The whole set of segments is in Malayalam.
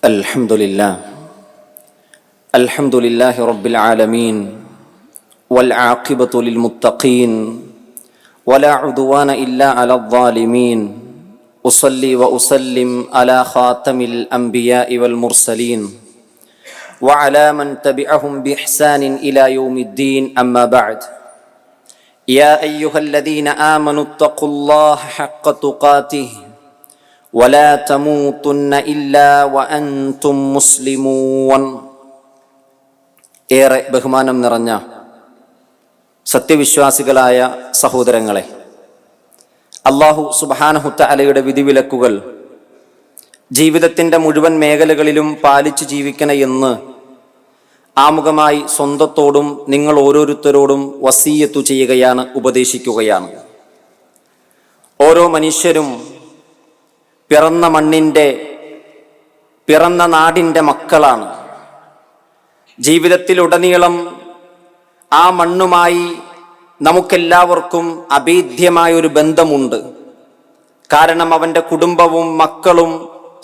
الحمد لله. الحمد لله رب العالمين والعاقبة للمتقين ولا عدوان إلا على الظالمين. أصلي وأسلم على خاتم الأنبياء والمرسلين وعلى من تبعهم بإحسان إلى يوم الدين أما بعد. يا أيها الذين آمنوا اتقوا الله حق تقاته. ولا تموتن إلا وأنتم مسلمون ഏറെ ബഹുമാനം നിറഞ്ഞ സത്യവിശ്വാസികളായ സഹോദരങ്ങളെ അള്ളാഹു സുബാനഹുത്ത അലയുടെ വിധിവിലക്കുകൾ ജീവിതത്തിൻ്റെ മുഴുവൻ മേഖലകളിലും പാലിച്ചു ജീവിക്കണ എന്ന് ആമുഖമായി സ്വന്തത്തോടും നിങ്ങൾ ഓരോരുത്തരോടും വസീയത്തു ചെയ്യുകയാണ് ഉപദേശിക്കുകയാണ് ഓരോ മനുഷ്യരും പിറന്ന മണ്ണിന്റെ പിറന്ന നാടിന്റെ മക്കളാണ്. ജീവിതത്തിലുടനീളം ആ മണ്ണുമായി നമുക്കെല്ലാവർക്കും അഭേദ്യമായ ഒരു ബന്ധമുണ്ട്. കാരണം അവന്റെ കുടുംബവും മക്കളും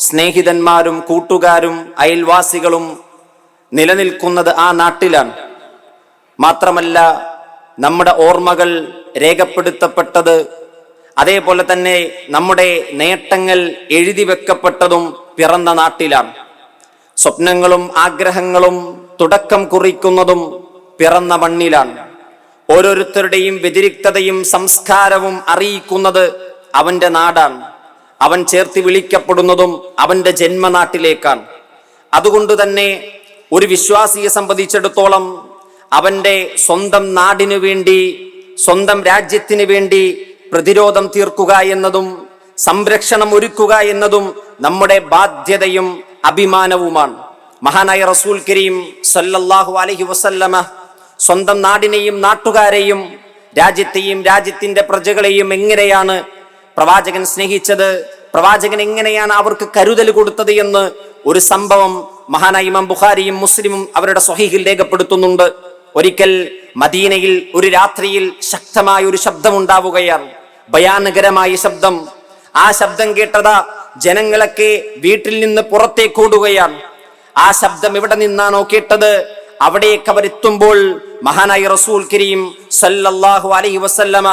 സ്നേഹിതന്മാരും കൂട്ടുകാരും അയൽവാസികളും നിലനിൽക്കുന്നത് ആ നാട്ടിലാണ്. മാത്രമല്ല നമ്മുടെ ഓർമ്മകൾ രേഖപ്പെടുത്തപ്പെട്ടത് അതേപോലെ തന്നെ നമ്മുടെ നേട്ടങ്ങൾ എഴുതി വെക്കപ്പെട്ടതും പിറന്ന നാട്ടിലാണ്. സ്വപ്നങ്ങളും ആഗ്രഹങ്ങളും തുടക്കം കുറിക്കുന്നതും പിറന്ന മണ്ണിലാണ്. ഓരോരുത്തരുടെയും വ്യതിരിക്തതയും സംസ്കാരവും അറിയിക്കുന്നത് അവന്റെ നാടാണ്. അവൻ ചേർത്ത് വിളിക്കപ്പെടുന്നതും അവന്റെ ജന്മനാട്ടിലേക്കാണ്. അതുകൊണ്ട് തന്നെ ഒരു വിശ്വാസിയെ സംബന്ധിച്ചിടത്തോളം അവന്റെ സ്വന്തം നാടിനു വേണ്ടി സ്വന്തം രാജ്യത്തിന് വേണ്ടി പ്രതിരോധം തീർക്കുക എന്നതും സംരക്ഷണം ഒരുക്കുക എന്നതും നമ്മുടെ ബാധ്യതയും അഭിമാനവുമാണ്. മഹാനായ റസൂൽ കരീം സല്ലല്ലാഹു അലഹി വസല്ലമ സ്വന്തം നാടിനെയും നാട്ടുകാരെയും രാജ്യത്തെയും രാജ്യത്തിന്റെ പ്രജകളെയും എങ്ങനെയാണ് പ്രവാചകൻ സ്നേഹിച്ചത് പ്രവാചകൻ എങ്ങനെയാണ് അവർക്ക് കരുതൽ കൊടുത്തത് എന്ന് ഒരു സംഭവം മഹാനായ ഇമാം ബുഖാരിയും മുസ്ലിമും അവരുടെ സ്വഹീഹിൽ രേഖപ്പെടുത്തുന്നുണ്ട്. ഒരിക്കൽ മദീനയിൽ ഒരു രാത്രിയിൽ ശക്തമായ ഒരു ശബ്ദമുണ്ടാവുകയാണ്. ഭയാനകരമായ ശബ്ദം. ആ ശബ്ദം കേട്ടതാ ജനങ്ങളൊക്കെ വീട്ടിൽ നിന്ന് പുറത്തേക്ക് ഓടുകയാണ്. ആ ശബ്ദം എവിടെ നിന്നാണോ കേട്ടത്? അവിടേക്ക് അവരെത്തുമ്പോൾ മഹാനായി റസൂൽ കരീം സല്ലല്ലാഹു അലൈഹി വസല്ലമ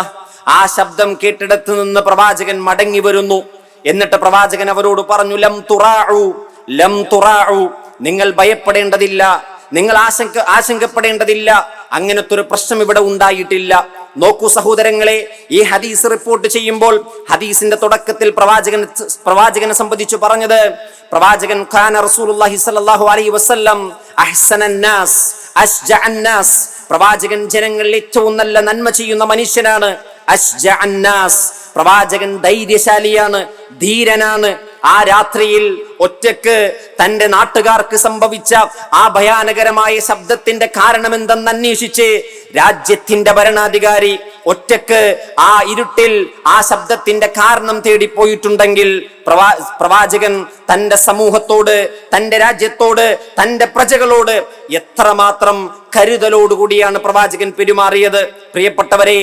ആ ശബ്ദം കേട്ടിടത്ത് നിന്ന് പ്രവാചകൻ മടങ്ങി വരുന്നു. എന്നിട്ട് പ്രവാചകൻ അവരോട് പറഞ്ഞു ലം തുറാഉ ലം തുറാഉ നിങ്ങൾ ഭയപ്പെടേണ്ടതില്ല. നിങ്ങൾ ആശങ്ക ആശങ്കപ്പെടേണ്ടതില്ല. അങ്ങനത്തെ ഒരു പ്രശ്നം ഇവിടെ ഉണ്ടായിട്ടില്ല. നോക്കൂ സഹോദരങ്ങളെ ഈ ഹദീസ് റിപ്പോർട്ട് ചെയ്യുമ്പോൾ ഹദീസിന്റെ തുടക്കത്തിൽ പ്രവാചകൻ പ്രവാചകനെ സംബന്ധിച്ചു പറഞ്ഞത് പ്രവാചകൻ ഖാന റസൂലുള്ളാഹി സ്വല്ലല്ലാഹു അലൈഹി വസല്ലം അഹ്സനൻ നാസ് പ്രവാചകൻ ജനങ്ങളിൽ ഏറ്റവും നല്ല നന്മ ചെയ്യുന്ന മനുഷ്യനാണ് അശ്ജഅൻ നാസ് പ്രവാചകൻ ധൈര്യശാലിയാണ് ധീരനാണ്. ആ രാത്രിയിൽ ഒറ്റയ്ക്ക് തന്റെ നാട്ടുകാർക്ക് സംഭവിച്ച ആ ഭയാനകരമായ ശബ്ദത്തിന്റെ കാരണമെന്തെന്ന് അന്വേഷിച്ച് രാജ്യത്തിന്റെ ഭരണാധികാരി ഒറ്റയ്ക്ക് ആ ഇരുട്ടിൽ ആ ശബ്ദത്തിന്റെ കാരണം തേടിപ്പോയിട്ടുണ്ടെങ്കിൽ പ്രവാ പ്രവാചകൻ തന്റെ സമൂഹത്തോട് തന്റെ രാജ്യത്തോട് തന്റെ പ്രജകളോട് എത്രമാത്രം കരുതലോടുകൂടിയാണ് പ്രവാചകൻ പെരുമാറിയത്. പ്രിയപ്പെട്ടവരെ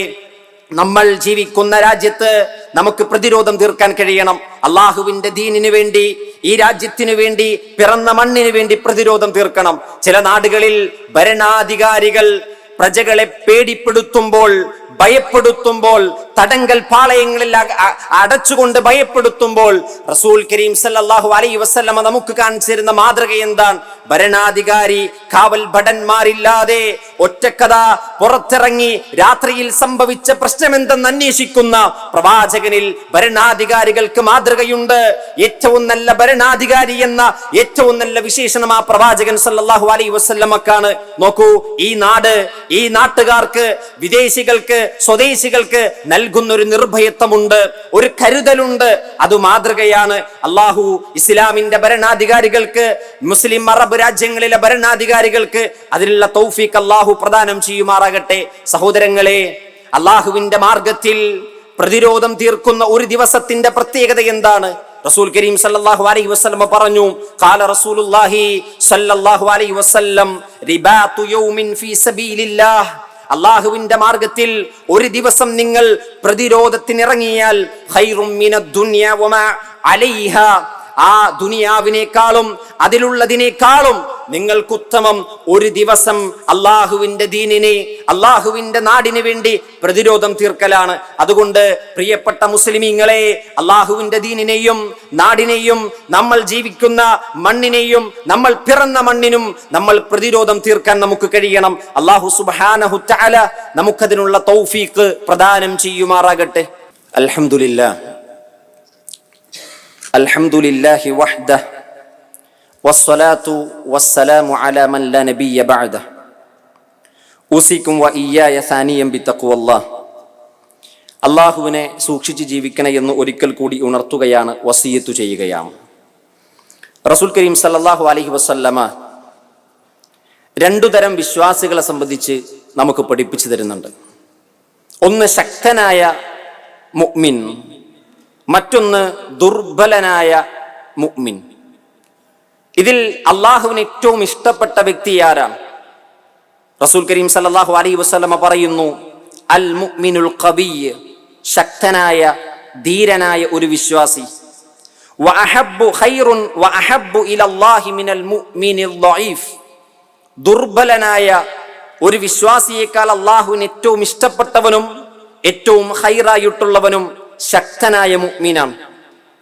നമ്മൾ ജീവിക്കുന്ന രാജ്യത്ത് നമുക്ക് പ്രതിരോധം തീർക്കാൻ കഴിയണം. അള്ളാഹുവിന്റെ ദീനിനു വേണ്ടി ഈ രാജ്യത്തിനു വേണ്ടി പിറന്ന മണ്ണിന് വേണ്ടി പ്രതിരോധം തീർക്കണം. ചില നാടുകളിൽ ഭരണാധികാരികൾ പ്രജകളെ പേടിപ്പെടുത്തുമ്പോൾ ഭയപ്പെടുത്തുമ്പോൾ തടങ്കൽ പാളയങ്ങളിൽ അടച്ചുകൊണ്ട് ഭയപ്പെടുത്തുമ്പോൾ റസൂൽ കരീം സല്ലാഹു അലൈ വസല്ലമ നമുക്ക് കാണിച്ചിരുന്ന മാതൃക എന്താണ്? ഭരണാധികാരി കാവൽ ഭടന്മാരില്ലാതെ ഒറ്റക്കഥ പുറത്തിറങ്ങി രാത്രിയിൽ സംഭവിച്ച പ്രശ്നമെന്തെന്ന് അന്വേഷിക്കുന്ന പ്രവാചകനിൽ ഭരണാധികാരികൾക്ക് മാതൃകയുണ്ട്. ഏറ്റവും നല്ല ഭരണാധികാരി എന്ന ഏറ്റവും നല്ല വിശേഷണം ആ പ്രവാചകൻ സല്ലാഹു അലൈ വസല്ലമക്കാണ്. നോക്കൂ ഈ നാട് ഈ നാട്ടുകാർക്ക് വിദേശികൾക്ക് സ്വദേശികൾക്ക് നൽകുന്ന ഒരു നിർഭയത്വമുണ്ട് ഒരു കരുതലുണ്ട്. അത് മാതൃകയാണ്. അള്ളാഹു ഇസ്ലാമിന്റെ ഭരണാധികാരികൾക്ക് മുസ്ലിം അറബ് രാജ്യങ്ങളിലെ ഭരണാധികാരികൾക്ക് അതിനുള്ള തൗഫീഖ് അള്ളാഹു പ്രദാനം ചെയ്യുമാറാകട്ടെ. സഹോദരങ്ങളെ അള്ളാഹുവിന്റെ മാർഗത്തിൽ പ്രതിരോധം തീർക്കുന്ന ഒരു ദിവസത്തിന്റെ പ്രത്യേകത എന്താണ്? റസൂൽ കരീം സല്ലല്ലാഹു അലൈഹി വസല്ലം പറഞ്ഞു ഖാല റസൂലുള്ളാഹി സല്ലല്ലാഹു അലൈഹി വസല്ലം റിബാതു യൗമിൻ ഫീ സബീലില്ലാഹ്. അള്ളാഹുവിന്റെ മാർഗത്തിൽ ഒരു ദിവസം നിങ്ങൾ പ്രതിരോധത്തിനിറങ്ങിയാൽ ആ ദുനിയാവിനേക്കാളും അതിലുള്ളതിനേക്കാളും നിങ്ങൾക്കുത്തമം ഒരു ദിവസം അള്ളാഹുവിന്റെ ദീനിനെ അള്ളാഹുവിന്റെ നാടിന് വേണ്ടി പ്രതിരോധം തീർക്കലാണ്. അതുകൊണ്ട് പ്രിയപ്പെട്ട മുസ്ലിമീങ്ങളെ അള്ളാഹുവിന്റെ ദീനിനെയും നാടിനെയും നമ്മൾ ജീവിക്കുന്ന മണ്ണിനെയും നമ്മൾ പിറന്ന മണ്ണിനും നമ്മൾ പ്രതിരോധം തീർക്കാൻ നമുക്ക് കഴിയണം. അള്ളാഹു സുബാനഹു നമുക്കതിനുള്ള തൗഫീക്ക് പ്രദാനം ചെയ്യുമാറാകട്ടെ. അൽഹംദുലില്ലാ അൽഹംദുലില്ലാഹി وحده വസ്സലാത്തു വസ്സലാമു അലാ മൻ ലാ നബിയ്യ بعده أوصيكم വ ثانيا بتقوى الله അള്ളാഹുവിനെ സൂക്ഷിച്ച് ജീവിക്കണേ എന്ന് ഒരിക്കൽ കൂടി ഉണർത്തുകയാണ് വസീയത്തു ചെയ്യുകയാണ്. റസൂൽ കരീം സല്ലല്ലാഹു അലൈഹി വസല്ലമ രണ്ടു തരം വിശ്വാസികളെ സംബന്ധിച്ച് നമുക്ക് പഠിപ്പിച്ചു തരുന്നുണ്ട്. ഒന്ന് ശക്തനായ മുഅ്മിൻ മറ്റൊന്ന് ദുർബലനായ മുഅ്മിൻ. ഇതിൽ അള്ളാഹുവിന് ഏറ്റവും ഇഷ്ടപ്പെട്ട വ്യക്തി ആരാണ്? റസൂൽ കരീം സല്ലല്ലാഹു അലൈ വസ്ലമ പറയുന്നു അൽ മുഅ്മിനുൽ ഖബിയ് ശക്തനായ ധീരനായ ഒരു വിശ്വാസി. ദുർബലനായ ഒരു വിശ്വാസിയേക്കാൾ അള്ളാഹുവിന് ഏറ്റവും ഇഷ്ടപ്പെട്ടവനും ഏറ്റവും ഹൈറായിട്ടുള്ളവനും ശക്തനായ മുഗ്മീനാണ്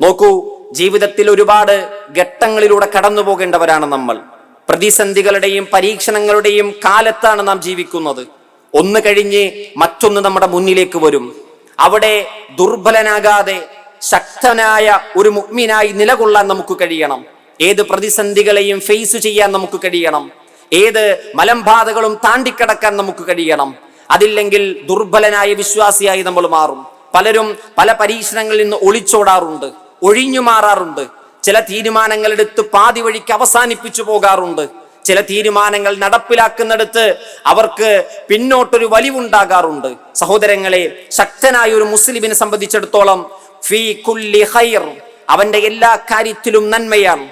നോക്കൂ ജീവിതത്തിൽ ഒരുപാട് ഘട്ടങ്ങളിലൂടെ കടന്നു പോകേണ്ടവരാണ് നമ്മൾ. പ്രതിസന്ധികളുടെയും പരീക്ഷണങ്ങളുടെയും കാലത്താണ് നാം ജീവിക്കുന്നത്. ഒന്ന് കഴിഞ്ഞ് മറ്റൊന്ന് നമ്മുടെ മുന്നിലേക്ക് വരും. അവിടെ ദുർബലനാകാതെ ശക്തനായ ഒരു മുഗ്മിനായി നിലകൊള്ളാൻ നമുക്ക് കഴിയണം. ഏത് പ്രതിസന്ധികളെയും ഫേസ് ചെയ്യാൻ നമുക്ക് കഴിയണം. ഏത് മലമ്പാതകളും താണ്ടിക്കടക്കാൻ നമുക്ക് കഴിയണം. അതില്ലെങ്കിൽ ദുർബലനായ വിശ്വാസിയായി നമ്മൾ മാറും. പലരും പല പരീക്ഷണങ്ങളിൽ നിന്ന് ഒളിച്ചോടാറുണ്ട് ഒഴിഞ്ഞു മാറാറുണ്ട്. ചില തീരുമാനങ്ങൾ എടുത്ത് പാതി വഴിക്ക് അവസാനിപ്പിച്ചു പോകാറുണ്ട്. ചില തീരുമാനങ്ങൾ നടപ്പിലാക്കുന്നിടത്ത് അവർക്ക് പിന്നോട്ടൊരു വലിവുണ്ടാകാറുണ്ട്. സഹോദരങ്ങളെ ശക്തനായ ഒരു മുസ്ലിമിനെ സംബന്ധിച്ചിടത്തോളം ഫീ കുല്ലി ഖൈർ അവന്റെ എല്ലാ കാര്യത്തിലും നന്മയാണ്.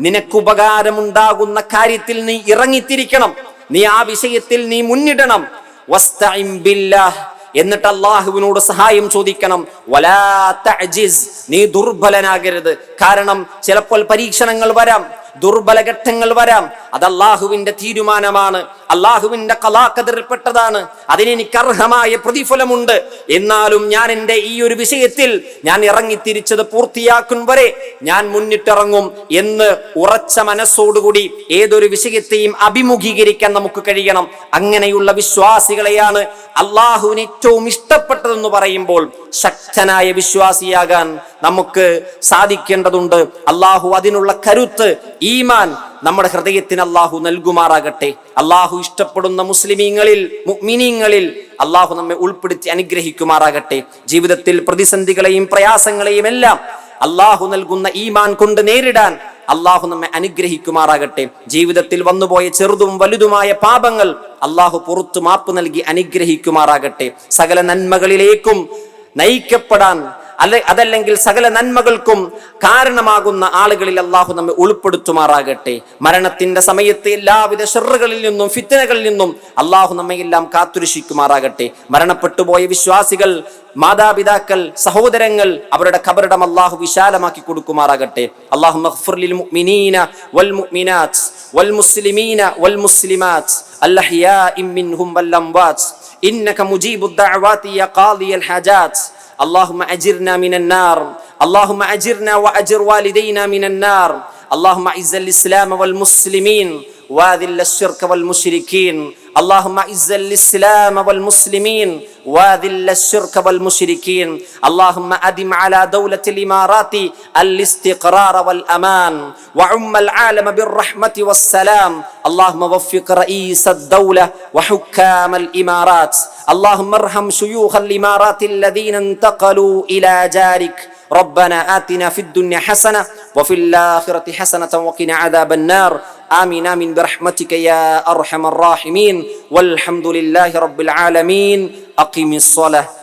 നിനക്ക് ഉപകാരമുണ്ടാകുന്ന കാര്യത്തിൽ നീ ഇറങ്ങിത്തിരിക്കണം. നീ ആ വിഷയത്തിൽ നീ മുന്നിടണം. എന്നിട്ട് അള്ളാഹുവിനോട് സഹായം ചോദിക്കണം. വലാ നീ ദുർബലനാകരുത്. കാരണം ചിലപ്പോൾ പരീക്ഷണങ്ങൾ വരാം. ദുർബല ഘട്ടങ്ങൾ വരാം. അത് അള്ളാഹുവിന്റെ തീരുമാനമാണ്. അള്ളാഹുവിന്റെ കലാക്കതിർപ്പെട്ടതാണ് അതിന് എനിക്ക് അർഹമായ പ്രതിഫലമുണ്ട്. എന്നാലും ഞാൻ എന്റെ ഈ ഒരു വിഷയത്തിൽ ഞാൻ ഇറങ്ങിത്തിരിച്ചത് പൂർത്തിയാക്കും വരെ ഞാൻ മുന്നിട്ടിറങ്ങും എന്ന് ഉറച്ച മനസ്സോടുകൂടി ഏതൊരു വിഷയത്തെയും അഭിമുഖീകരിക്കാൻ നമുക്ക് കഴിയണം. അങ്ങനെയുള്ള വിശ്വാസികളെയാണ് അള്ളാഹുവിന് ഏറ്റവും ഇഷ്ടപ്പെട്ടതെന്ന് പറയുമ്പോൾ ശക്തനായ വിശ്വാസിയാകാൻ നമുക്ക് സാധിക്കേണ്ടതുണ്ട്. അള്ളാഹു അതിനുള്ള കരുത്ത് ഈമാൻ നമ്മുടെ ഹൃദയത്തിന് അള്ളാഹു നൽകുമാറാകട്ടെ. അള്ളാഹു ഇഷ്ടപ്പെടുന്ന മുസ്ലിമീങ്ങളിൽ മുഗ്മിനീങ്ങളിൽ അള്ളാഹു നമ്മെ ഉൾപ്പെടുത്തി അനുഗ്രഹിക്കുമാറാകട്ടെ. ജീവിതത്തിൽ പ്രതിസന്ധികളെയും പ്രയാസങ്ങളെയും എല്ലാം അള്ളാഹു നൽകുന്ന ഈമാൻ കൊണ്ട് നേരിടാൻ അള്ളാഹു നമ്മെ അനുഗ്രഹിക്കുമാറാകട്ടെ. ജീവിതത്തിൽ വന്നുപോയ ചെറുതും വലുതുമായ പാപങ്ങൾ അള്ളാഹു പുറത്തു മാപ്പ് നൽകി അനുഗ്രഹിക്കുമാറാകട്ടെ. സകല നന്മകളിലേക്കും നയിക്കപ്പെടാൻ അല്ലെ അതല്ലെങ്കിൽ സകല നന്മകൾക്കും കാരണമാകുന്ന ആളുകളിൽ അള്ളാഹു നമ്മെ ഉൾപ്പെടുത്തുമാറാകട്ടെ മരണത്തിന്റെ സമയത്ത് എല്ലാവിധ ഷെറുകളിൽ നിന്നും ഫിത്തനകളിൽ നിന്നും അള്ളാഹു നമ്മെ എല്ലാം കാത്തുരക്ഷിക്കുമാറാകട്ടെ മരണപ്പെട്ടുപോയ വിശ്വാസികൾ മാതാപിതാക്കൾ സഹോദരങ്ങൾ അവരുടെ ഖബറിടം അള്ളാഹു വിശാലമാക്കി കൊടുക്കുമാറാകട്ടെ അള്ളാഹു മഗ്ഫിർ മുഅ്മിനീന വൽ മുഅ്മിനാത്ത് വൽ മുസ്ലിമീന വൽ മുസ്ലിമാത്ത് الأحياء منهم والأموات إنك مجيب الدعوات يا قاضي الحاجات اللهم أجرنا من النار. اللهم أجرنا وأجر والدينا من النار. اللهم أعز الإسلام والمسلمين. واذل الشرك والمشركين. اللهم اعز الإسلام والمسلمين. واذل الشرك والمشركين. اللهم أدم على دولة الإمارات الاستقرار والأمان. وعم العالم بالرحمة والسلام. اللهم وفق رئيس الدولة وحكام الإمارات. اللهم ارحم شيوخ الإمارات الذين انتقلوا إلى جارك. ربنا آتنا في الدنيا حسنة وفي الآخرة حسنة وقنا عذاب النار. آمين آمين برحمتك يا أرحم الراحمين والحمد لله رب العالمين أقم الصلاة.